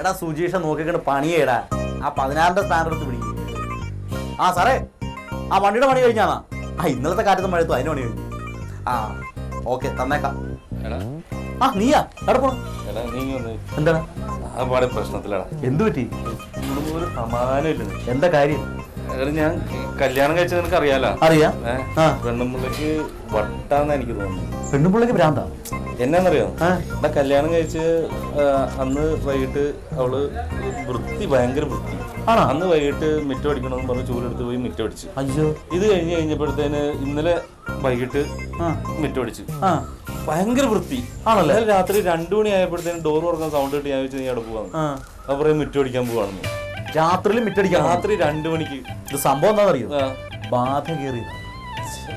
എടാ സുജീഷ പണി പണിയേടാ. ആ പതിനാറിന്റെ സ്ഥാനത്ത് പിടിക്കും. ആ സാറേ ആ വണ്ടിയുടെ പണി കഴിഞ്ഞാണോ? ആ ഇന്നലത്തെ കാറ്റത്ത് മഴത്തു അതിന് പണി കഴിഞ്ഞു. ആ ഓക്കെ തന്നേക്കാം. എടാ. ആ നീയാ എവിടെ പോണം? എടാ നീ ഒന്ന് എന്താണ്? ആ പാടെ പ്രശ്നത്തിലാടാ. എന്തു പറ്റി? ഇവിടെ ഒരു സമാധാനമില്ല. എന്താ കാര്യം? എടാ ഞാൻ കല്യാണം കഴിച്ചത് നിനക്ക് അറിയാലോ അറിയാ. ഏ? ആ. പെണ്ണുമ്പിള്ളക്ക് വട്ടാന്ന് എനിക്ക് തോന്നുന്നു പെണ്ണുപിള്ളക്ക് ഭ്രാന്താ? എന്നാന്നറിയോ? ആ. എടാ കല്യാണം കഴിച്ച് ആ, അന്ന് വൈകിട്ട് അവൾ വൃത്തി ഭയങ്കര വൃത്തി. ആണോ? അന്ന് വൈകിട്ട് മിറ്റം അടിക്കണമെന്ന് പറഞ്ഞ് ചൂലെടുത്ത് പോയി മിറ്റം അടിച്ചു. അയ്യോ. ഇത് കഴിഞ്ഞ് കഴിഞ്ഞപ്പോഴത്തേന് ഇന്നലെ വൈകിട്ട് ആ. മിറ്റം അടിച്ചു. ആ. ഭയങ്കര വൃത്തി. ആണല്ലേ? ഇന്നലെ രാത്രി രണ്ടു മണി ആയപ്പോഴത്തേനും ഡോർ തുറക്കാൻ സൗണ്ട് കിട്ടി ഞാൻ വെച്ച് നീ അവിടെ പോവാന്ന്. ആ. അപ്പൊ പറയും മിറ്റം അടിക്കാൻ പോവാണെന്ന്. രാത്രിയിൽ മിറ്റടിക്കാം രാത്രി രണ്ടു മണിക്ക്. ഇത് സംഭവം എന്താണെന്നറിയോ? ബാധ കയറി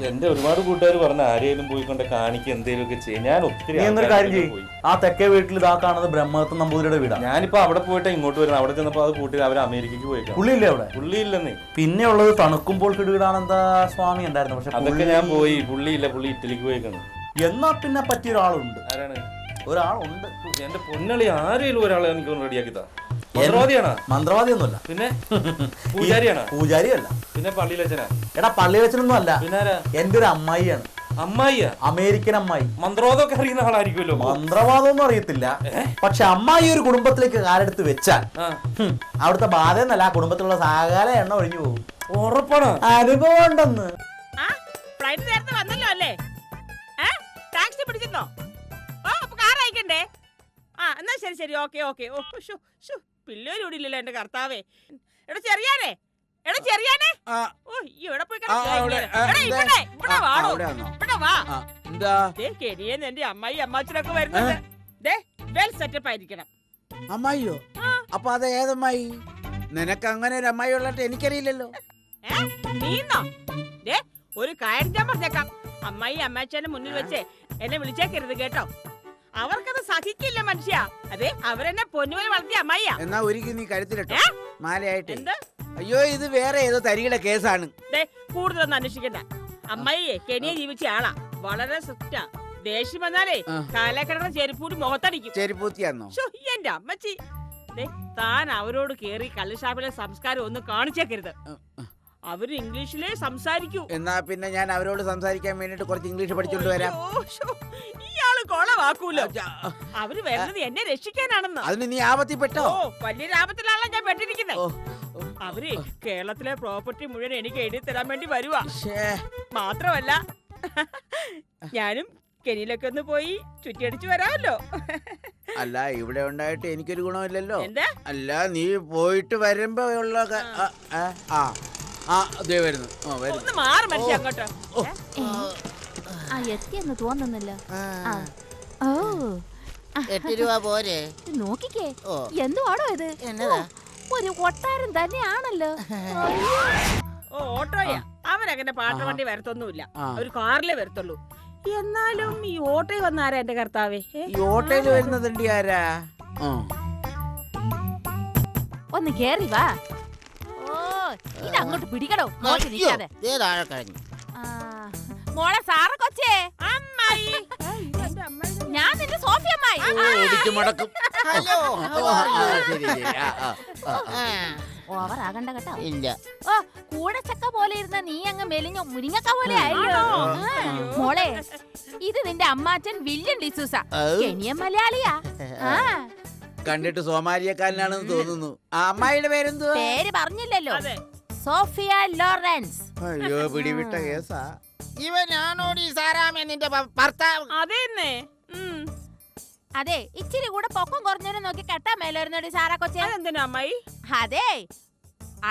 എന്റെ ഒരുപാട് കൂട്ടുകാർ പറഞ്ഞ ആരെയും പോയി കൊണ്ട് കാണിക്കുക എന്തെങ്കിലും ഒക്കെ ചെയ്യും. ഞാൻ ഒത്തിരി എന്നൊരു കാര്യം ചെയ്യും. ആ തെക്കേ വീട്ടിൽ ഇതാ കാണുന്നത് ബ്രഹ്മദത്തൻ നമ്പൂതിരിയുടെ വീടാണ് ഞാനിപ്പോ അവിടെ പോയിട്ട് ഇങ്ങോട്ട് വരുന്നത് അവിടെ ചെന്നപ്പോ അത് കൂട്ടി അവർ അമേരിക്കക്ക് പോയി പുള്ളിയില്ലേ അവിടെ? പുള്ളിയില്ലെന്നേ. പിന്നെ ഉള്ളത് തണുക്കുമ്പോൾ കിടുകിടാനന്ദ സ്വാമി ഉണ്ടായിരുന്നു പക്ഷെ അതൊക്കെ ഞാൻ പോയി. പുള്ളിയില്ല. പുള്ളി ഇറ്റലിക്ക് പോയേക്കാണ്. എന്നാ പിന്നെ പറ്റിയ ഒരാളുണ്ട്. ആരാണ്? ഒരാളുണ്ട്. എന്റെ പൊന്നളി ആരെങ്കിലും ഒരാളെ എനിക്ക് റെഡിയാക്കിത്താ മന്ത്രവാദിയാണോ? മന്ത്രവാദിയൊന്നുമല്ല. പിന്നെ? പൂജാരിയാണോ? പൂജാരിയല്ല. പിന്നെ പള്ളിയിലച്ചനാ എടാ പള്ളിയിലച്ചനൊന്നും അല്ല പിന്നെ എന്റെ ഒരു അമ്മായിയാണ്. അമ്മായിയാ? അമേരിക്കൻ അമ്മായി. മന്ത്രവാദമൊക്കെ അറിയുന്ന ആളായിരിക്കുമല്ലോ മന്ത്രവാദമൊന്നും അറിയത്തില്ല. പക്ഷെ അമ്മായി ഒരു കുടുംബത്തിലേക്ക് കാലെടുത്ത് വെച്ചാൽ അവിടുത്തെ ബാധ എന്നല്ല ആ കുടുംബത്തിലുള്ള സകല എണ്ണ ഒഴിഞ്ഞു പോകും. ഉറപ്പാണ്. അനുഭവം ഉണ്ടെന്ന് ആ ഫ്ലൈറ്റ് നേരത്തെ വന്നല്ലോ അല്ലേ? ടാക്സി പിടിച്ചിരുന്നോ ഓ അപ്പൊ കാർ അയക്കണ്ടേ? ആ എന്നാ ശരി ശരി. Okay okay. ഓ ഷു ഷു പിള്ളേര് ഇവിടെ ഇല്ലല്ലോ എന്റെ കർത്താവേ. എടാ ചെറിയാനേ. എടാ ചെറിയാനേ. ആ, ഓ ഈ എവിടെ പോയി ആ, എടാ ദേ. ഇവിടെ ഇവിടെ ആ, വാടോ. അവിടെയാണോ? ഇവിടെ വാ. ആ, എന്താ? ദേ എന്റെ അമ്മായി അമ്മാച്ചനൊക്കെ വരുന്നുണ്ട്. ദേ വെൽ സെറ്റപ്പ് ആയിരിക്കണം. അമ്മായിയോ? ആ. അപ്പൊ അത് ഏതമ്മായി? നിനക്ക് അങ്ങനെ ഒരു അമ്മായി ഉള്ളിട്ട് എനിക്കറിയില്ലല്ലോ. ഏ? നീന്നോ? ദേ ഒരു കാര്യം ഞാൻ പറഞ്ഞേക്കാം. അമ്മായി അമ്മാച്ചന്റെ മുന്നിൽ വെച്ച് എന്നെ വിളിച്ചേക്കരുത് കേട്ടോ. അവർക്കത് സഹിക്കില്ല മനുഷ്യ. അതെ അവരെന്നെ പൊന്നുപോലെ വളർത്തിയ അമ്മയ്യ. എന്നാ ഒരിക്കലും നീ കഴുത്തിലിട്ടോ മാലയായിട്ട്. എന്ത്? അയ്യോ ഇത് വേറെ ഏതോ തരികളെ കേസാണ്. കൂടുതലൊന്നും അന്വേഷിക്കണ്ട. അമ്മയെ കെനിയെ ജീവിച്ച ആളാ. വളരെ സ്ട്രിക്റ്റാ. ദേഷ്യം വന്നാലേ. കാലക്കിടന്ന ചെരുപ്പൂടി മുഖത്തടിക്കും. ചെരുപ്പൂത്തിയാന്നോ? എന്റെ അമ്മച്ചി. താൻ അവരോട് കേറി കള്ളുഷാപ്പിലെ സംസ്കാരം ഒന്ന് കാണിച്ചേക്കരുത്. അവർ ഇംഗ്ലീഷിലേ സംസാരിക്കൂ. എന്നാ പിന്നെ ഞാൻ അവരോട് സംസാരിക്കാൻ വേണ്ടിട്ട് കുറച്ച് ഇംഗ്ലീഷ് പഠിച്ചോണ്ട് വരാം. ശ്ശോ, കൊളവാക്കൂലോ അവർ വരുന്നത് എന്നെ രക്ഷിക്കാനാണെന്ന്. അതിന് നീ ആപത്തിപ്പെട്ടോ? ഓ വലിയ ലാഭത്തിലാണല്ലോ ഞാൻ പെട്ടിരിക്കുന്നത് അവർ കേരളത്തിലെ പ്രോപ്പർട്ടി മുഴുവൻ എനിക്ക് എഴുതി തരാൻ വേണ്ടി വരുവാ. ശ്ശേ. മാത്രമല്ല ഞാനും കെനിയിലൊക്കെ ഒന്ന് പോയി ചുറ്റിയടിച്ചു വരാമല്ലോ. അല്ല ഇവിടെ ഉണ്ടായിട്ട് എനിക്കൊരു ഗുണമില്ലല്ലോ. എന്താ? അല്ല നീ പോയിട്ട് വരുമ്പോ ഉള്ള ആ, ആ, ദേ വരുന്നു. ഒന്ന് മാറി മനുഷ്യ അങ്ങോട്ട്. ഓ, ആ എത്തിയെന്ന് തോന്നുന്നില്ല. ആ. ഓ. എട്ട് രൂപ പോരെ. നോക്കിക്കേ. ഓ. എന്തുവാണോ ഇത്? എന്നതാ? ഓ, ഒരു കൊട്ടാരം തന്നെയാണല്ലോ. അയ്യോ. ഓ ഓട്ടോയാ. അവരങ്ങനെ പാട്ട വണ്ടി വരത്തൊന്നുമില്ല. ആ. ഒരു കാറിലേ വരത്തുള്ളൂ. എന്നാലും ഈ ഓട്ടോയിൽ വന്ന ആരാ എന്റെ കർത്താവേ? ഏ? ഈ ഓട്ടോയിൽ വരുന്നതുണ്ട് ആരാ? ആ. ഒന്ന് കേറി വാ. ഓ ഇത് അങ്ങോട്ട് പിടിക്കണോ നോക്കി അയ്യോ, നിൽക്കാതെ. ദേ താഴെ കഴിഞ്ഞു മോളെ സാറ കൊച്ചേ അമ്മായി. ഞാൻ നിന്റെ സോഫി അമ്മായി ഓ, മടക്കും ഹലോ ഓവർ ആകണ്ട കേട്ടോ ഇല്ല ഓ കൂടച്ചക്ക പോലെ ഇരുന്ന നീ അങ്ങ് മെലിഞ്ഞ മുരിങ്ങക്ക പോലെ ആയല്ലോ? മോളെ ഇത് നിന്റെ അമ്മാച്ചൻ വില്യൻ ഡിസൂസ ഔ. കെനിയൻ മലയാളിയാ ആ കണ്ടിട്ട് സോമാലിയക്കാരനാണെന്ന് തോന്നുന്നു ആ അമ്മായിയുടെ പേരെന്തോ പേര് പറഞ്ഞില്ലല്ലോ അതെ സോഫിയ ലോറൻസ് അയ്യോ പിടിവിട്ട കേസാ ഇവനാണോടി സാറാമ നിന്റെ ഭർത്താവ്? അതെന്നെ. അതെ ഇച്ചിരി കൂടെ പൊക്കം കുറഞ്ഞവനെ നോക്കി കെട്ടാൻ മേലായിരുന്നോടി സാറാ കൊച്ചേ. അതെന്തിനാ അമ്മായി? അതെ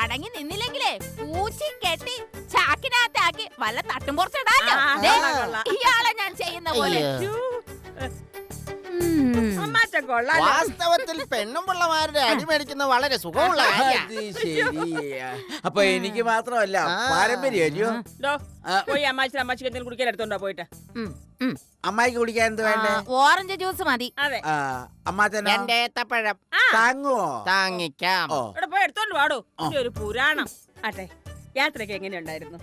അടങ്ങി നിന്നില്ലെങ്കിലേ പൂച്ചി കെട്ടി ചാക്കിനകത്താക്കി വല്ല തട്ടും പുറത്തിടാലോ. ഇയാളെ ഞാൻ ചെയ്യുന്ന പോലെ. വാസ്തവത്തിൽ പെണ്ണും പിള്ളമാരുടെ അടി മേടിക്കുന്നത് വളരെ സുഖമുള്ള അപ്പൊ എനിക്ക് മാത്രമല്ല. പാരമ്പര്യം. പോയി അമ്മാച്ചൻ അമ്മാച്ചിക്ക് എന്തെങ്കിലും കുടിക്കാൻ എടുത്തോണ്ടോ പോയിട്ട്. അമ്മായിക്ക് കുടിക്കാൻ എന്ത് വേണ്ടേ? ഓറഞ്ച് ജ്യൂസ് മതി. അമ്മാച്ചനോ? രണ്ട് ഏത്തപ്പഴം. താങ്ങുവോ? താങ്ങിക്കാം. ഇവിടെ പോയി എടുത്തോണ്ട് വാടോ. ആ. ഒരു പുരാണം. അതെ യാത്രയൊക്കെ എങ്ങനെയുണ്ടായിരുന്നു?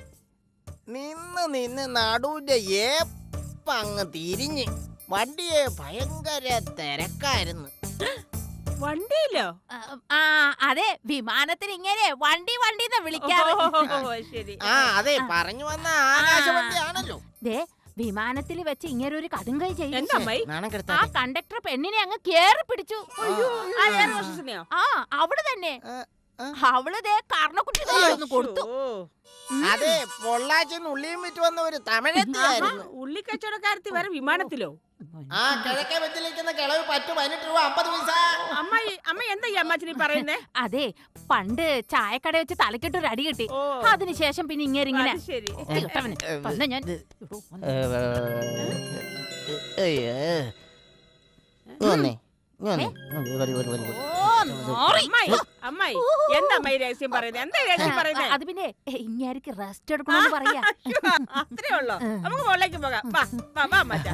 നിന്ന് നിന്ന് നടുവിന്റെ ഏപ്പങ്ങ് തിരിഞ്ഞ്. വണ്ടിയെ ഭയങ്കര തിരക്കായിരുന്നു. വണ്ടിയിലോ? ആ, അതെ വിമാനത്തിന് ഇങ്ങനെ വണ്ടി വണ്ടി എന്ന് വിളിക്കാറ് ശരി. ആ അതെ പറഞ്ഞു വന്ന ആകാശവണ്ടിയാണല്ലോ. ദേ വിമാനത്തിൽ വെച്ച് ഇങ്ങനെ ഒരു കടുങ്കൈ ചെയ്തു. ആ കണ്ടക്ടർ പെണ്ണിനെ അങ്ങ് കേറി പിടിച്ചു. ആ അവൾ തന്നെ. അവൾ ദേ കർണക്കുട്ടി ഒന്ന് കൊടുത്തു. അതെ പൊള്ളാച്ചിന്ന് ഉള്ളിയും വിറ്റ് വന്ന ഒരു തമിഴ് ഉള്ളി കച്ചവടക്കാരത്തി വരെ വിമാനത്തിലോ? ആ കിഴക്കേ വെച്ചിലിരിക്കുന്ന കിളവ് പറ്റു പതിനെട്ട് രൂപ അമ്പത് പൈസ. അമ്മായി അമ്മ എന്താ ഈ അമ്മാച്ചിനി പറയുന്നേ? അതെ പണ്ട് ചായക്കട വെച്ച് തലക്കിട്ട് ഒരു അടി കിട്ടി. അതിനുശേഷം പിന്നെ ഇങ്ങനെ ഇങ്ങനെ ശരി. ഞാൻ. വന്ന്. വന്നേ. വരൂ വരൂ വരൂ. അമ്മായി എന്താ അമ്മായി രഹസ്യം പറയുന്നത് എന്താ രഹസ്യം പറയുന്നത് അത് പിന്നെ ഇങ്ങാർക്ക് റെസ്റ്റ് എടുക്കണമെന്ന് പറയാ. അത്രേ ഉള്ളോ? നമുക്ക് മുകളിലേക്ക് പോകാം. വാ വാ വാ മച്ചാ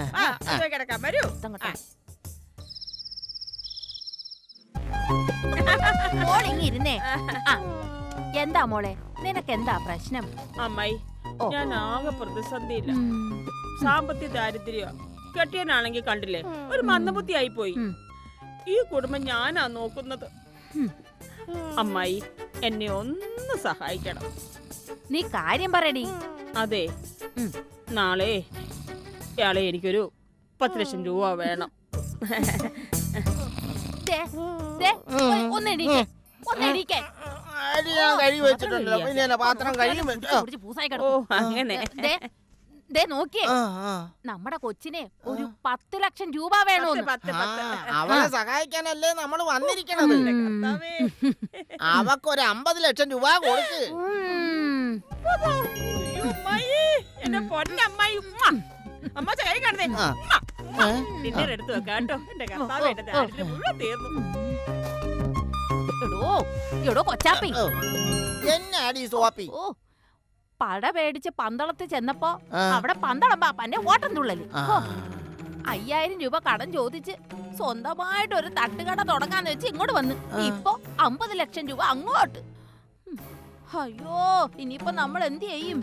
വാ കിടക്കാം. വരൂ. ഇരുന്നേ. എന്താ മോളെ? നിനക്ക് എന്താ പ്രശ്നം? അമ്മായി ഞാൻ ആകെ പ്രതിസന്ധിയില്ല. സാമ്പത്തിക ദാരിദ്ര്യ കെട്ടിയനാണെങ്കിൽ കണ്ടില്ലേ? ഒരു മന്ദബുദ്ധി ആയി പോയി. ഈ കുടുംബം ഞാനാ നോക്കുന്നത്. അമ്മായി എന്നെ ഒന്ന് സഹായിക്കണം നീ കാര്യം പറയടി അതെ. നാളെ ഇയാളെ എനിക്കൊരു പത്ത് ലക്ഷം രൂപ വേണം ഓ കിടക്കും. അങ്ങനെ ദേ, നോക്കിയേ. നമ്മുടെ കൊച്ചിനെ ഒരു പത്ത് ലക്ഷം രൂപ വേണോന്ന് പത്ത് അവളെ സഹായിക്കാനല്ലേ നമ്മൾ വന്നിരിക്കണത്. അവക്കൊരു അമ്പത് ലക്ഷം രൂപ കൊടുക്ക്. ഉം. അയ്യോ, അമ്മായി. എന്റെ പൊന്നമ്മായി ഉമ്മ. അമ്മ കൈ കാണുന്നേ. ആ. ഡിന്നർ എടുത്തു വെക്കാം കേട്ടോ. എന്റെ കർത്താവ് എന്റെ ദാരിദ്ര്യം മുഴുവൻ തീർന്നു. എടോ എടോ കൊച്ചാപ്പി. എന്നാടി സോപ്പി? ഓ പട പേടിച്ച് പന്തളത്ത് ചെന്നപ്പോ അവിടെ പന്തളം പാപ്പന്റെ ഓട്ടം തുള്ളൽ അയ്യായിരം രൂപ കടം ചോദിച്ച് സ്വന്തമായിട്ട് ഒരു തട്ടുകട തുടങ്ങാന്ന് വെച്ച് ഇങ്ങോട്ട് വന്ന്. ഇപ്പൊ അമ്പത് ലക്ഷം രൂപ അങ്ങോട്ട്. അയ്യോ ഇനിയിപ്പോ നമ്മൾ എന്ത് ചെയ്യും.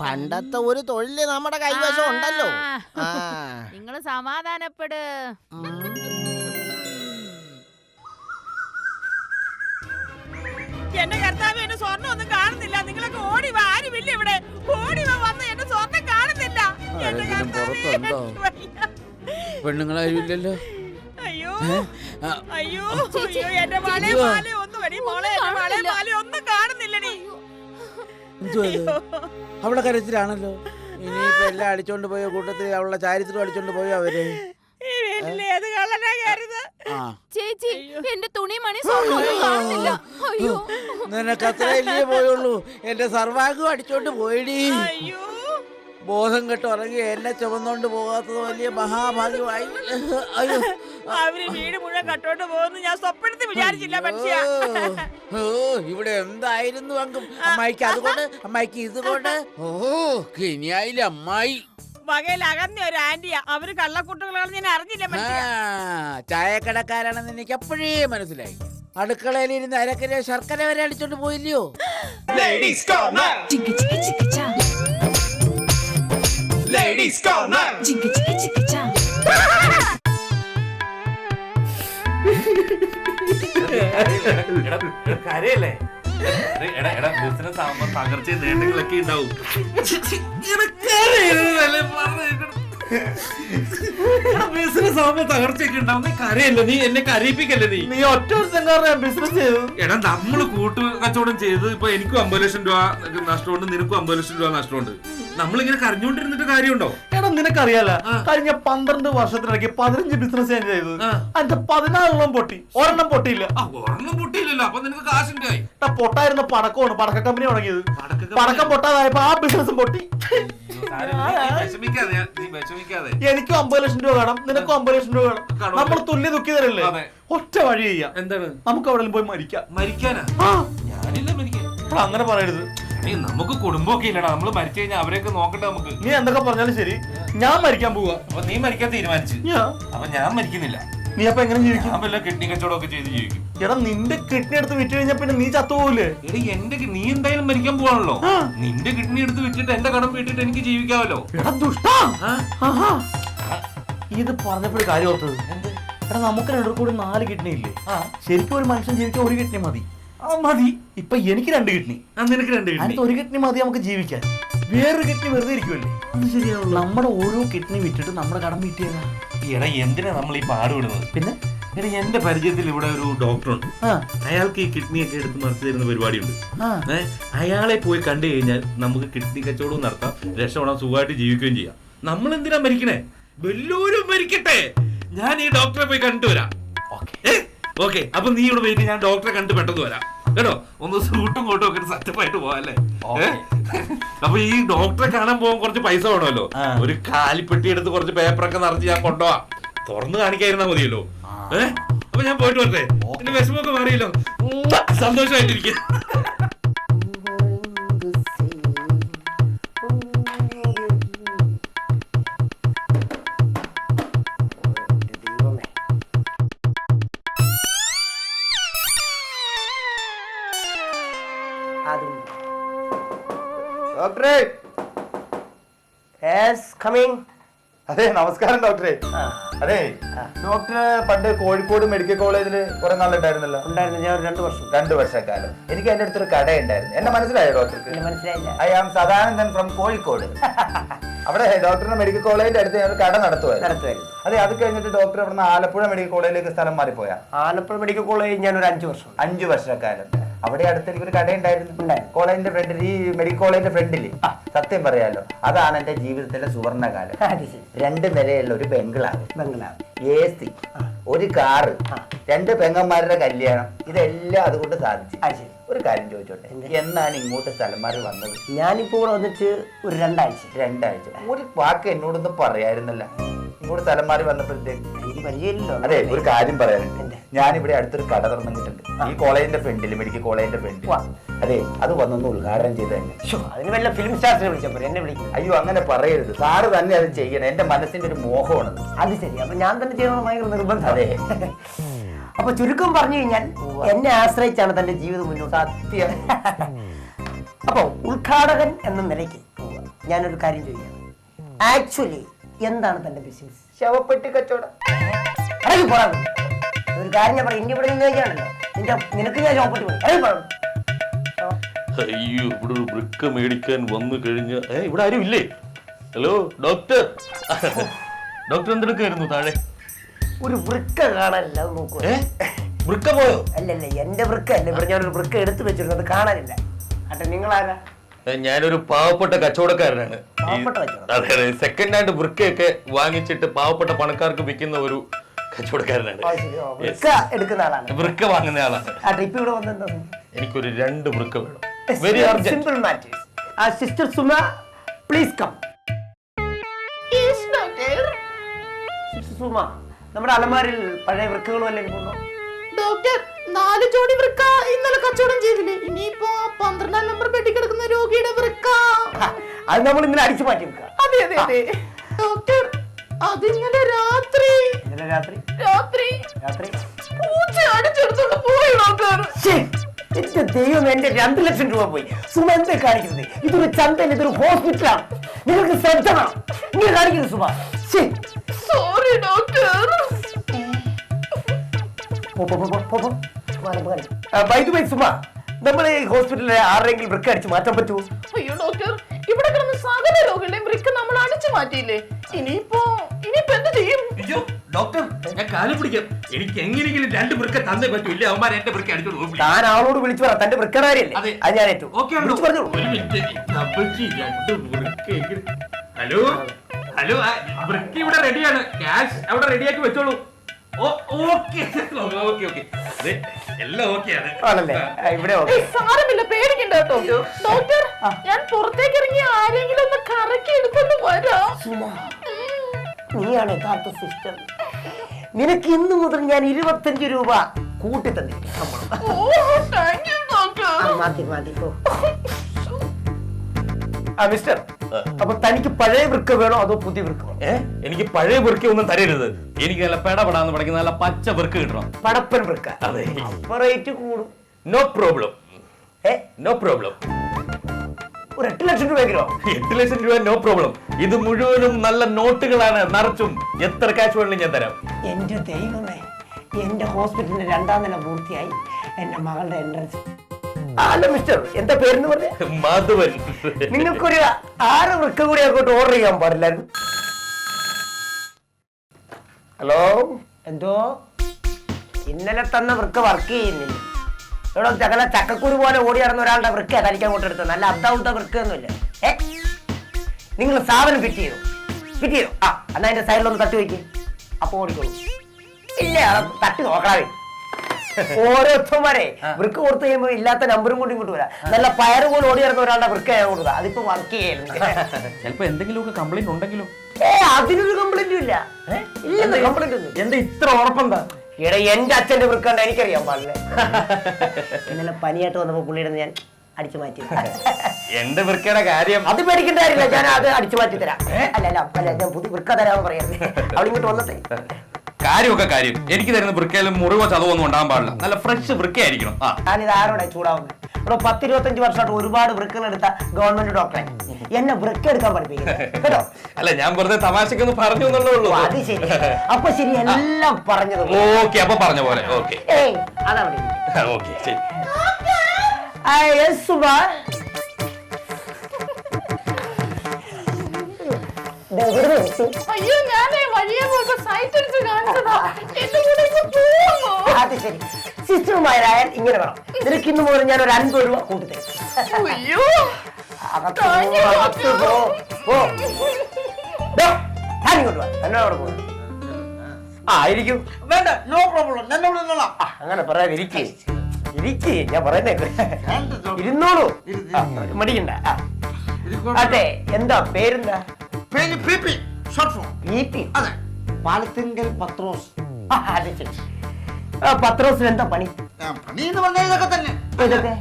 പണ്ടത്തെ ഒരു തൊഴിൽ നമ്മുടെ കൈവശം ഉണ്ടല്ലോ. നിങ്ങൾ സമാധാനപ്പെട്. എന്റെ കർത്താവ് എന്റെ സ്വർണം ഒന്നും കാണുന്നില്ല. നിങ്ങളൊക്കെ ഓടി വാ. ആരുമില്ല ഇവിടെ. ഓടി വാ വന്ന് എന്റെ സ്വർണം കാണുന്നില്ല. എന്റെ കർത്താവേ, പുറത്തുണ്ടോ? എനിക്ക് വയ്യ. പെണ്ണുങ്ങളാരും ഇല്ലല്ലോ അയ്യോ അയ്യോ അയ്യോ എന്റെ വളെ ചേച്ചി. മാല ഒന്നും വടി മോളെ എന്റെ വളെ കാണുന്നില്ല. മാല ഒന്നും കാണുന്നില്ലടി എന്തുവാ ഇത്? അവളെ കരച്ചിലാണല്ലോ. ഇനിയിപ്പോ എല്ലാം അടിച്ചോണ്ട് പോയ? കൂട്ടത്തിൽ അവളുടെ ചാരിത്രം അടിച്ചോണ്ട് പോയോ അവർ? ഏത് കള്ളനാ കയറുന്നത് ആ. ചേച്ചി. എന്റെ തുണി മണി സ്വർണം ഒന്നും കാണുന്നില്ല. അയ്യോ. നിനക്ക് അത്രയല്ലേ പോയുള്ളൂ. എന്റെ സർവാംഗം അടിച്ചോണ്ട് പോയിടി. അയ്യോ. ബോധം കെട്ട് ഉറങ്ങി എന്നെ ചുമന്നോണ്ട് പോകാത്തത് വലിയ മഹാഭാഗ്യമായി. അയ്യോ. അവർ വീട് മുഴുവൻ കട്ടോണ്ട് പോകുന്നു. ഞാൻ സ്വപ്നത്തിൽ വിചാരിച്ചില്ല മനുഷ്യ. ഓ ഇവിടെ എന്തായിരുന്നു അങ്കും? അമ്മായിക്ക് അതുകൊണ്ട് അമ്മായിക്ക് ഇതുകൊണ്ട്. ഓ കിനിയായില്ല അമ്മായി. വകയിൽ അകന്ന ഒരു ആന്റിയാ. അവർ കള്ളക്കൂട്ടുകളാണെന്ന് ഞാൻ അറിഞ്ഞില്ല ആ മനുഷ്യ? ചായക്കടക്കാരാണെന്ന് എനിക്ക് അപ്പോഴേ മനസ്സിലായി? അടുക്കളയിൽ ഇരുന്ന് അരക്കര ശർക്കര വരെ അടിച്ചോണ്ട് പോയില്ലയോ? Ladies Corner! Ladies Corner! കരയല്ലേ എടാ എടാ ബിസിനസ് ആവുമ്പോ തകർച്ച നേട്ടങ്ങളൊക്കെ ഉണ്ടാവും. ബിസിനസ് ആവുമ്പോ തകർച്ചയൊക്കെ ഉണ്ടാവും നീ കരയല്ലേ നീ? എന്നെ കരയിപ്പിക്കല്ലേ നീ? നീ ഒറ്റ ബിസിനസ് ചെയ്തു. എടാ നമ്മൾ കൂട്ടു കച്ചവടം ചെയ്ത് ഇപ്പൊ എനിക്കും അമ്പത് ലക്ഷം രൂപ നഷ്ടമുണ്ട് നിനക്കും അമ്പത് ലക്ഷം രൂപ നഷ്ടമുണ്ട്. നമ്മളിങ്ങനെ കരഞ്ഞോണ്ടിരുന്നിട്ട് കാര്യമുണ്ടോ? എടാ നിനക്കറിയാല. കഴിഞ്ഞ പന്ത്രണ്ട് വർഷത്തിനിടയ്ക്ക് പതിനഞ്ച് ബിസിനസ് ഞാൻ ചെയ്തത്. അതിന്റെ പതിനാറെണ്ണം പൊട്ടി. ഒരെണ്ണം പൊട്ടിയില്ല. ഒരെണ്ണം പൊട്ടിയില്ലല്ലോ. അപ്പൊ നിനക്ക് എടാ പൊട്ടായിരുന്ന പടക്കമാണ് പടക്ക കമ്പനി തുടങ്ങിയത്. പടക്ക പൊട്ടാതായപ്പോ ആ ബിസിനസ്സും പൊട്ടി. എനിക്കും അമ്പത് ലക്ഷം രൂപ വേണം നിനക്കും അമ്പത് ലക്ഷം രൂപ വേണം. നമ്മൾ തുല്യ ദുഃഖിതരല്ലേ? അതെ. ഒറ്റ വഴി ചെയ്യാം. എന്താണ്? നമുക്ക് അവിടെ പോയി മരിക്കാം. മരിക്കാനാ? ഞാനില്ല മരിക്കാൻ. അങ്ങനെ പറയരുത്. നമുക്ക് കുടുംബമൊക്കെ ഇല്ലടാ. നമ്മൾ മരിച്ചു കഴിഞ്ഞാൽ അവരെയൊക്കെ നോക്കണ്ട നമുക്ക്? നീ എന്തൊക്കെ പറഞ്ഞാലും ശരി. ഞാൻ മരിക്കാൻ പോവാ. അപ്പൊ നീ മരിക്കാൻ തീരുമാനിച്ചു. ഞാൻ അപ്പൊ ഞാൻ മരിക്കുന്നില്ല. നീ അപ്പൊ എങ്ങനെ ജീവിക്കും? ഞാൻ വല്ല കിഡ്നി കച്ചവടം ഒക്കെ ചെയ്ത് ജീവിക്കും. എടാ നിന്റെ കിഡ്നി എടുത്ത് വിറ്റ് കഴിഞ്ഞാ പിന്നെ നീ ചത്തുപോകൂലേ? എടി എന്റെ നീ എന്തായാലും മരിക്കാൻ പോവാണല്ലോ. നിന്റെ കിഡ്നി എടുത്ത് വിറ്റിട്ട് എന്റെ കടം വീട്ടിട്ട് എനിക്ക് ജീവിക്കാമല്ലോ എടാ ദുഷ്ടാ. ഇത് പറഞ്ഞപ്പോഴും കാര്യം ഓർത്തത്. എടാ നമുക്ക് രണ്ടു കൂടി നാല് കിഡ്നി ഇല്ലേ? ശരിക്കും ഒരു മനുഷ്യൻ ജീവിക്കാൻ ഒരു കിഡ്നി മതി. മതി. ഇപ്പൊ എനിക്ക് രണ്ട് കിഡ്നി. നിനക്ക് രണ്ട് കിഡ്നി. അതിനകത്ത് ഒരു കിഡ്നി മതി നമുക്ക് ജീവിക്കാൻ. വേറൊരു കിഡ്നി വെറുതെ ഇരിക്കുമല്ലേ അത് നമ്മുടെ ഓരോ കിഡ്നി വിറ്റിട്ട് നമ്മുടെ കടം വീട്ടിയതാ. എടാ എന്തിനാ നമ്മൾ ഈ പാട് വിടുന്നത്? പിന്നെ? എടാ എന്റെ പരിചയത്തിൽ ഇവിടെ ഒരു ഡോക്ടറുണ്ട്. ആ. അയാൾക്ക് ഈ കിഡ്നി ഒക്കെ എടുത്ത് മറിച്ച് തരുന്ന പരിപാടിയുണ്ട്. ആ. ഏ, അയാളെ പോയി കണ്ടു കഴിഞ്ഞാൽ നമുക്ക് കിഡ്നി കച്ചവടവും നടത്താം രക്ഷപ്പെടാം സുഖമായിട്ട് ജീവിക്കുകയും ചെയ്യാം. നമ്മൾ എന്തിനാ മരിക്കണേ? വല്ലൂരും മരിക്കട്ടെ. ഞാൻ ഈ ഡോക്ടറെ പോയി കണ്ടു വരാം ഓക്കെ. അപ്പൊ നീ ഇവിടെ പോയിട്ട് ഞാൻ ഡോക്ടറെ കണ്ടു പെട്ടെന്ന് വരാം. കേട്ടോ? ഒന്ന് സൂട്ടും കോട്ടും ഒക്കെ സെറ്റപ്പ് ആയിട്ട് പോവാല്ലേ? അപ്പൊ ഈ ഡോക്ടറെ കാണാൻ പോകാൻ കുറച്ച് പൈസ വേണമല്ലോ. ഒരു കാലിപ്പെട്ടി എടുത്ത് കുറച്ച് പേപ്പറൊക്കെ നിറച്ച് ഞാൻ കൊണ്ടുപോവാ തുറന്നു കാണിക്കായിരുന്നാ മതിയല്ലോ. ഏഹ് അപ്പൊ ഞാൻ പോയിട്ട് വരട്ടെ. എന്റെ വിഷമൊക്കെ മാറിയല്ലോ. സന്തോഷമായിട്ടിരിക്കും. ഡോക്ടറെ. കമ്മിങ് അതെ നമസ്കാരം ഡോക്ടറെ. അതെ ഡോക്ടർ പണ്ട് കോഴിക്കോട് മെഡിക്കൽ കോളേജിൽ കുറെ നാളുണ്ടായിരുന്നല്ലോ? ഉണ്ടായിരുന്നു ഞാൻ രണ്ട് വർഷം. രണ്ടു വർഷക്കാലം. എനിക്ക് എന്റെ അടുത്തൊരു കട ഉണ്ടായിരുന്നു എന്നെ മനസ്സിലായോ ഡോക്ടർക്ക്? മനസ്സിലായില്ല. I am Sadanandan from Kozhikode. അവിടെ ഡോക്ടറിന്റെ മെഡിക്കൽ കോളേജിന്റെ അടുത്ത് ഞാൻ കട നടത്തുമായിരുന്നു നടത്തുമായിരുന്നു അതെ അത് കഴിഞ്ഞിട്ട് ഡോക്ടർ അവിടുന്ന് ആലപ്പുഴ മെഡിക്കൽ കോളേജിലേക്ക് സ്ഥലം മാറിപ്പോയാ? ആലപ്പുഴ മെഡിക്കൽ കോളേജ് ഞാൻ ഒരു അഞ്ചു വർഷം. അഞ്ചു വർഷക്കാലം. അവിടെ അടുത്ത് എനിക്കൊരു കട ഉണ്ടായിരുന്നു ഉണ്ടായിരുന്നു. കോളേജിന്റെ ഫ്രണ്ടിൽ ഈ മെഡിക്കൽ കോളേജിന്റെ ഫ്രണ്ടിൽ സത്യം പറയാലോ. അതാണ് എന്റെ ജീവിതത്തിലെ സുവർണകാലം. രണ്ട് നിലയുള്ള ഒരു ബംഗ്ലാവ്. ബംഗ്ലാവ്. എ സി ഒരു കാറ്. രണ്ട് പെങ്ങന്മാരുടെ കല്യാണം. ഇതെല്ലാം അതുകൊണ്ട് സാധിച്ചു. ഒരു കാര്യം ചോദിച്ചോട്ടെ? എന്നാണ് ഇങ്ങോട്ട് സ്ഥലം മാറി വന്നത്? ഞാനിപ്പോ ഇവിടെ വന്നിട്ട് ഒരു രണ്ടാഴ്ച. രണ്ടാഴ്ച. ഒരു വാക്ക് എന്നോടൊന്നും പറയായിരുന്നല്ല. ഇങ്ങോട്ട് സ്ഥലം മാറി വന്നപ്പോഴത്തേക്ക് അതെ ഒരു കാര്യം പറയാനുണ്ട് ഞാൻ ഞാനിവിടെ അടുത്തൊരു കട തുറന്നിട്ടുണ്ട് ഈ കോളേജിന്റെ ഫ്രണ്ടിൽ മെഡിക്കൽ കോളേജിന്റെ ഫ്രണ്ട്. അതെ അത് വന്നൊന്ന് ഉദ്ഘാടനം ചെയ്ത് തന്നെ. അതിന് വല്ല ഫിലിം സ്റ്റാർസിനെ വിളിച്ചാൽ പോരെ എന്നെ വിളിക്കും അയ്യോ അങ്ങനെ പറയരുത്. സാറ് തന്നെ അത് ചെയ്യണം. എന്റെ മനസ്സിന്റെ ഒരു മോഹമാണ് അത് ശരി. അപ്പൊ ഞാൻ തന്നെ ചെയ്യണമെന്ന് ഭയങ്കര നിർബന്ധം. അതെ. അപ്പൊ ചുരുക്കം പറഞ്ഞു കഴിഞ്ഞാൽ എന്നെ ആശ്രയിച്ചാണ് തന്റെ ജീവിതം മുന്നോട്ട് സത്യം. അപ്പൊ ഉദ്ഘാടകൻ എന്ന നിലയ്ക്ക് ഞാനൊരു കാര്യം ചോദിക്കാം. ആക്ച്വലി എന്താണ് തന്റെ ബിസിനസ്? ശവപ്പെട്ടി കച്ചവടം. ഇറങ്ങി പോടാ ഒരു കാര്യം ഞാൻ പറയാം. ഇനി ഇവിടെ നിന്ന് നിന്റെ നിനക്ക് ഞാൻ ശവപ്പെട്ടി പോയി ഇറങ്ങി പോടാ അയ്യോ ഇവിടെ ഒരു വൃക്ക മേടിക്കാൻ വന്നു കഴിഞ്ഞ ഏ ഇവിടെ ആരും ഇല്ലേ? Hello doctor. ഡോക്ടർ എന്തെടുക്കായിരുന്നു താഴെ? ഒരു വൃക്ക കാണാനില്ല അത് നോക്കുക ഏ? വൃക്ക പോയോ? അല്ലല്ല എന്റെ വൃക്ക അല്ല. ഇവിടെ ഞാനൊരു വൃക്ക എടുത്തു വെച്ചിരുന്നു അത് കാണാനില്ല. അട്ടെ നിങ്ങളാരാ? ഞാനൊരു പാവപ്പെട്ട കച്ചവടക്കാരനാണ്? അതെ അതെ സെക്കൻഡ് ഹാൻഡ് വൃക്കയൊക്കെ വാങ്ങിച്ചിട്ട് പാവപ്പെട്ട പണക്കാർക്ക് വിൽക്കുന്ന ഒരു കച്ചവടക്കാരനാണ്. വൃക്ക എടുക്കുന്ന ആളാണ്. വൃക്ക വാങ്ങുന്ന ആളാണ്. ആ ട്രിപ്പ് ഇവിടെ വന്നെന്താ എനിക്കൊരു രണ്ട് വൃക്ക വേണം. വെരി അർജന്റ് സിമ്പിൾ മാറ്റേഴ്സ് ആ sister Suma please come Suma നമ്മുടെ അലമാരിൽ പഴയ വൃക്കകളും അല്ലെങ്കിൽ ഡോക്ടർ നാല് ജോഡി വൃക്ക ഇന്നലെ കച്ചവടം ചെയ്തില്ലേ? ഇനിയിപ്പോ പന്ത്രണ്ടാം നമ്പർ പെട്ടി കിടക്കുന്ന രോഗിയുടെ വൃക്ക. അത് നമ്മൾ ഇന്നലെ അടിച്ചു മാറ്റി വെക്കാം അതെ അതെ അതെ. ഡോക്ടർ അതിങ്ങനെ രാത്രി. ഇന്നലെ രാത്രി? രാത്രി? രാത്രി? പൂച്ച അടിച്ചെടുത്തോണ്ട് പോയി ഡോക്ടർ. എന്റെ ദൈവം എന്റെ രണ്ടു ലക്ഷം രൂപ പോയി. സുമ എന്താ കാണിക്കുന്നത്? ഇതൊരു ചന്തൻ ഇതൊരു ഹോസ്പിറ്റലാണ് നിങ്ങൾക്ക് ശ്രദ്ധ വേണം. ഇങ്ങനെ കാണിക്കുന്നത് സുമ. Sorry doctor. പോ, പോ, പോ, പോ, by സുമ നമ്മൾ ഈ ഹോസ്പിറ്റലിലെ ആരെങ്കിലും വൃക്ക അടിച്ച് മാറ്റാൻ പറ്റുമോ? അയ്യോ ഡോക്ടർ ഇവിടെ കിടന്ന സകല രോഗികളുടെയും വൃക്ക നമ്മൾ അടിച്ചു മാറ്റിയില്ലേ? ഇനിയിപ്പോ ഇനിയിപ്പോ എന്ത് ചെയ്യും? അയ്യോ ഡോക്ടർ ഞാൻ കാലം പിടിക്കാം. എനിക്ക് എങ്ങനെയെങ്കിലും രണ്ട് വൃക്ക തന്നേ പറ്റൂ. ഇല്ല അവന്മാർ എന്റെ വൃക്ക താൻ ആളോട് വിളിച്ചു പറ തന്റെ വൃക്കടാരിയല്ലേ അതെ. അത് ഞാൻ ഏറ്റു. ഓക്കെ വിളിച്ചു പറഞ്ഞോളൂ. ഒരു മിനിറ്റ് അപ്പച്ചി രണ്ട് വൃക്ക എങ്ങനെ- ഹലോ ഹലോ വൃക്ക ഇവിടെ റെഡിയാണ് ക്യാഷ് അവിടെ റെഡിയാക്കി വെച്ചോളൂ. Oh okay. Okay okay. എല്ലാം ഓക്കെയാണ് ആണല്ലേ? ആ, ഇവിടെ ഓക്കെ. സാരമില്ല പേടിക്കണ്ട കേട്ടോ. ഡോക്ടർ ഞാൻ പുറത്തേക്ക് ഇറങ്ങി ആരെങ്കിലും ഒന്ന് കറക്കി എടുക്കൊണ്ട് വരാം. സുമാ നീയാണ് യഥാർത്ഥ സിസ്റ്റർ. നിനക്ക് ഇന്ന് മുതൽ ഞാൻ ഇരുപത്തഞ്ച് രൂപ കൂട്ടി തന്നിരിക്കും ശമ്പളം ഓ താങ്ക് യു ഡോക്ടർ മതി മതി. ആ മിസ്റ്റർ അപ്പൊ തനിക്ക് പഴയ വൃക്ക വേണോ അതോ പുതിയ വൃക്ക? വേണോ എനിക്ക് പഴയ വൃക്ക ഒന്നും തരരുത്. എനിക്ക് നല്ല പെടപെടാന്ന് പഠിക്കുന്ന നല്ല പച്ച വൃക്ക കിട്ടണം. പടപ്പൻ വൃക്ക. അതെ. അപ്പൊ റേറ്റ് കൂടും. നോ പ്രോബ്ലം ഏ? നോ പ്രോബ്ലം ഒരു എട്ട് ലക്ഷം രൂപയെങ്കിലോ എട്ട് ലക്ഷം രൂപ നോ പ്രോബ്ലം ഇത് മുഴുവനും നല്ല നോട്ടുകളാണ്. നിറച്ചും എത്ര ക്യാഷ് വേണമെങ്കിലും ഞാൻ തരാം. എന്റെ ദൈവമേ എന്റെ ഹോസ്പിറ്റലിന്റെ രണ്ടാം നില പൂർത്തിയായി. എന്റെ മകളുടെ എൻട്രൻസ് അല്ല മിസ്റ്റർ എന്താ പേരെന്ന് പറഞ്ഞ? മാധവൻ. നിങ്ങൾക്കൊരു ആറ് വൃക്ക കൂടി അങ്ങോട്ട് ഓർഡർ ചെയ്യാൻ പാടില്ലായിരുന്നു ഹലോ? എന്തോ? ഇന്നലെ തന്ന വൃക്ക വർക്ക് ചെയ്യുന്നില്ല. ഇവിടെ ചകല ചക്കക്കുരു പോലെ ഓടി നടന്ന ഒരാളുടെ വൃക്ക തനിക്ക് അങ്ങോട്ട് എടുത്തത്. നല്ല അബ്ദാവുത്ത വൃക്കൊന്നുമില്ല ഏ? നിങ്ങൾ സാധനം ഫിറ്റ് ചെയ്തു? ഫിറ്റ് ചെയ്തു? ആ എന്നാ അതിന്റെ സൈഡിലൊന്ന് തട്ടി വയ്ക്കും. അപ്പൊ ഓടിക്കോളൂ. ഇല്ല തട്ടി നോക്കണേ ഓരോരുത്തന്മാരെ വൃക്ക് കൊടുത്തു കഴിയുമ്പോൾ ഇല്ലാത്ത നമ്പറും കൂടി ഇങ്ങോട്ട് വരാം നല്ല പയറ് പോലെ ഓടി നടന്ന ഒരാളുടെ വൃക്ക ഞാൻ കൊടുക്കുക അതിപ്പോ വർക്ക് ചെയ്യുന്നത് ചിലപ്പോ എന്തെങ്കിലുമൊക്കെ കംപ്ലൈന്റ് ഉണ്ടെങ്കിലും. ഏ അതിനൊരു കംപ്ലൈന്റും ഇല്ല? ഇല്ലെന്ന് കംപ്ലൈന്റ് ഒന്നും എന്താ ഇത്ര ഉറപ്പെന്താ? ഇട എന്റെ അച്ഛന്റെ വൃക്കണ്ട എനിക്കറിയാൻ പാടില്ല. ഇന്നലെ പനിയായിട്ട് വന്നപ്പോ പുള്ളിയുടെ ഞാൻ അടിച്ചു മാറ്റി. എന്റെ വൃക്കയുടെ കാര്യം. അത് പേടിക്കേണ്ട കാര്യമില്ല. ഞാൻ അത് അടിച്ചു മാറ്റി തരാം. അല്ല അല്ല അല്ല ഞാൻ പുതിയ വൃക്ക തരാമെന്ന് പറയാം അവളിങ്ങോട്ട് വന്നട്ടെ. കാര്യമൊക്കെ കാര്യം. എനിക്ക് തരുന്ന വൃക്കയിലും മുറിവോ ചതവോ ഒന്നും ഉണ്ടാകാൻ പാടില്ല. നല്ല ഫ്രഷ് വൃക്കയായിരിക്കണം. ആ. ഞാനിത് ആരോടെ ചൂടാവുന്നത്? ഇവിടെ പത്തിരുപത്തഞ്ച് വർഷമായിട്ട് ഒരുപാട് വൃക്കകൾ എടുത്ത ഗവൺമെന്റ് ഡോക്ടറെ എന്നെ വൃക്ക എടുക്കാൻ പഠിപ്പിക്കുന്നത് കേട്ടോ? അല്ല ഞാൻ വെറുതെ തമാശക്കൊന്ന് പറഞ്ഞു എന്നുള്ളേ ഉള്ളൂ. അത് ശരി. അപ്പൊ ശരി എല്ലാം പറഞ്ഞത് ഓക്കെ അപ്പൊ പറഞ്ഞ പോലെ. ഓക്കെ. ഏയ് അതവിടെ ഇരിക്ക്. ഓക്കെ ശരി. ആ, yes, സുബാ. അയ്യോ ഞാൻ വഴിയെ പോയപ്പോ സൈറ്റ് അടിച്ച് കാണിച്ചതാ. എന്റെ കൂടെ ഇപ്പൊ പോകുമോ അത് ശരി. സിസ്റ്ററുമാരായാൽ ഇങ്ങനെ വേണം നിനക്ക് ഇന്ന് മുതൽ ഞാൻ ഒരു അൻപത് രൂപ കൂട്ടിത്തരും അയ്യോ. അകത്ത് പോ, അകത്ത് പോ, പോ. ദോ, താൻ ഇങ്ങോട്ട് വാ. എന്നോട് പോ. ആ ഇരിക്കും. വേണ്ട നോ പ്രോബ്ലം നിന്നോളാം. ആ, അങ്ങനെ പറയാതെ ഇരിക്കേ. ഇരിക്കേ. ഞാൻ പറയുന്നേ ഇരുന്നോളൂ. ആ, മടിക്കണ്ട. ആ. അതെ എന്താ പേരെന്താ? അതെ. പാലത്തിങ്കൽ പത്രോസ്. ആ, അത് ആ, പത്രോസിന് എന്താ പണി? ആ, പണി എന്ന് പറഞ്ഞാൽ ഇതൊക്കെ തന്നെ. ഇതൊക്കെ?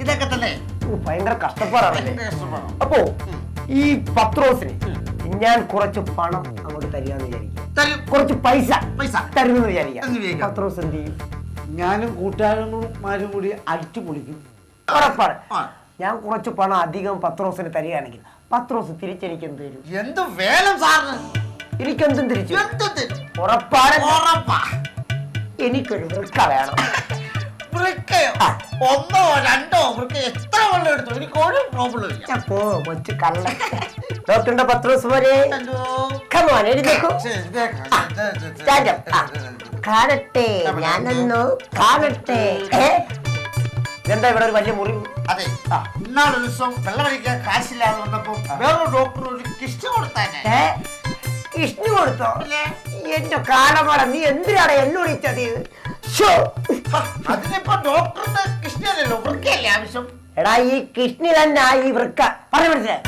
ഇതൊക്കെ തന്നെ. ഭയങ്കര കഷ്ടപ്പാടാണല്ലേ? അപ്പോ ഈ പത്രോസിന് ഞാൻ കുറച്ച് പണം അങ്ങോട്ട് തരികയെന്ന് വിചാരിക്കും. തരും. കുറച്ച് പൈസ പൈസ. തരുമെന്ന് വിചാരിക്കാം. പത്രോസ് എന്ത് ചെയ്യും? ഞാനും കൂട്ടുകാരന്മാരും കൂടി അടിച്ചു പൊളിക്കും ഉറപ്പാണ് ഞാൻ കുറച്ച് പണം അധികം പത്രോസിന് തരികയാണെങ്കിൽ പത്രോസ് തിരിച്ചെനിക്ക് തരും എന്ത് വേണം സാറിന്? എനിക്കെന്തും തിരിച്ചു. എന്ത് തെറ്റ്? ഉറപ്പാണ്. ഉറപ്പാ. എനിക്കൊരു വൃക്ക വേണം. വൃക്കയോ? ഒന്നോ രണ്ടോ വൃക്ക എത്ര വെള്ളം എടുത്തു? എനിക്ക് ഒരു പ്രോബ്ലം ഇല്ല. അപ്പോ കൊച്ചു കള്ള ഡോക്ടറിന്റെ പത്രോസ് പോലെ കമോൺ എഴുതേക്കൂ. കാണട്ടെ. ഞാനൊന്നു കാണട്ടെ. ഇതെന്താ ഇവിടെ ഒരു വലിയ മുറി? അതെ. ഇന്നാളൊരു ദിവസം വെള്ളം കഴിക്കാൻ കാശില്ലാതെ വന്നപ്പോ വേറൊരു ഡോക്ടർ ഒരു കിസ്റ്റ് കൊടുത്താനെ. ഏ? കൊടുത്തോ? എന്റെ കാലമാറ നീ എന്തിനാണ് എന്നോട് ചതിയത്. അതിനിപ്പോ ഡോക്ടറിന്റെ കിഷ്ണല്ലോ വൃക്കയല്ലേ ആവശ്യം? എടാ ഈ കിഷ്ണി തന്നെ ഈ വൃക്ക. പറഞ്ഞു മനസ്സിലായി?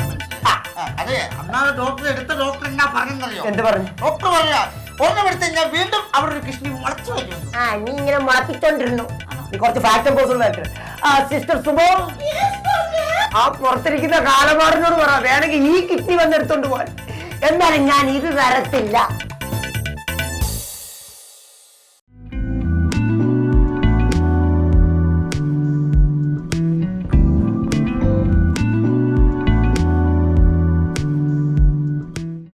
അതെ. അന്നാണ് ഡോക്ടർ എടുത്ത ഡോക്ടർ എന്നാ പറഞ്ഞെന്നറിയോ? എന്ത് പറഞ്ഞു? ഡോക്ടർ പറഞ്ഞ ഒന്നും എടുത്ത് കഴിഞ്ഞാൽ വീണ്ടും അവിടെ ഒരു കിഷ്ണി മുളച്ചു വരുന്നു ആ നീ ഇങ്ങനെ മുളപ്പിച്ചോണ്ടിരുന്നു. കുറച്ച് ഫാക്ടർ ഫാക്ടർ ആ സിസ്റ്റർ സുബോ ആ പുറത്തിരിക്കുന്ന കാലമാറിനോട് പറ. വേണമെങ്കിൽ ഈ കിഡ്നി വന്നെടുത്തോണ്ട് പോവാൻ. എന്നാലും ഞാൻ ഇത് തരത്തില്ല.